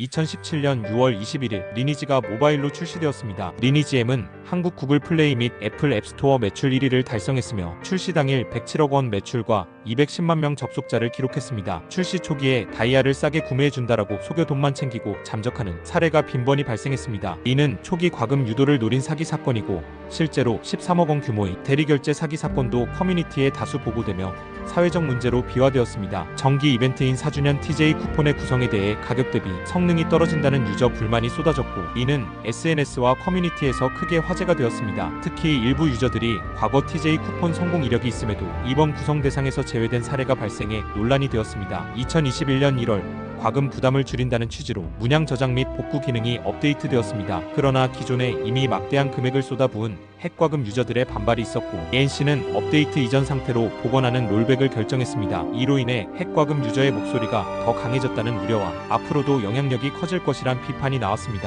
2017년 6월 21일 리니지가 모바일로 출시되었습니다. 리니지 M은 한국 구글 플레이 및 애플 앱스토어 매출 1위를 달성했으며 출시 당일 107억 원 매출과 210만 명 접속자를 기록했습니다. 출시 초기에 다이아를 싸게 구매해준다라고 속여 돈만 챙기고 잠적하는 사례가 빈번히 발생했습니다. 이는 초기 과금 유도를 노린 사기 사건이고 실제로 13억 원 규모의 대리결제 사기 사건도 커뮤니티에 다수 보고되며 사회적 문제로 비화되었습니다. 정기 이벤트인 4주년 TJ 쿠폰의 구성에 대해 가격 대비 성능이 떨어진다는 유저 불만이 쏟아졌고 이는 SNS와 커뮤니티에서 크게 화제가 되었습니다. 특히 일부 유저들이 과거 TJ 쿠폰 성공 이력이 있음에도 이번 구성 대상에서 제외된 사례가 발생해 논란이 되었습니다. 2021년 1월 과금 부담을 줄인다는 취지로 문양 저장 및 복구 기능이 업데이트되었습니다. 그러나 기존에 이미 막대한 금액을 쏟아부은 핵과금 유저들의 반발이 있었고 ANC는 업데이트 이전 상태로 복원하는 롤백을 결정했습니다. 이로 인해 핵과금 유저의 목소리가 더 강해졌다는 우려와 앞으로도 영향력이 커질 것이란 비판이 나왔습니다.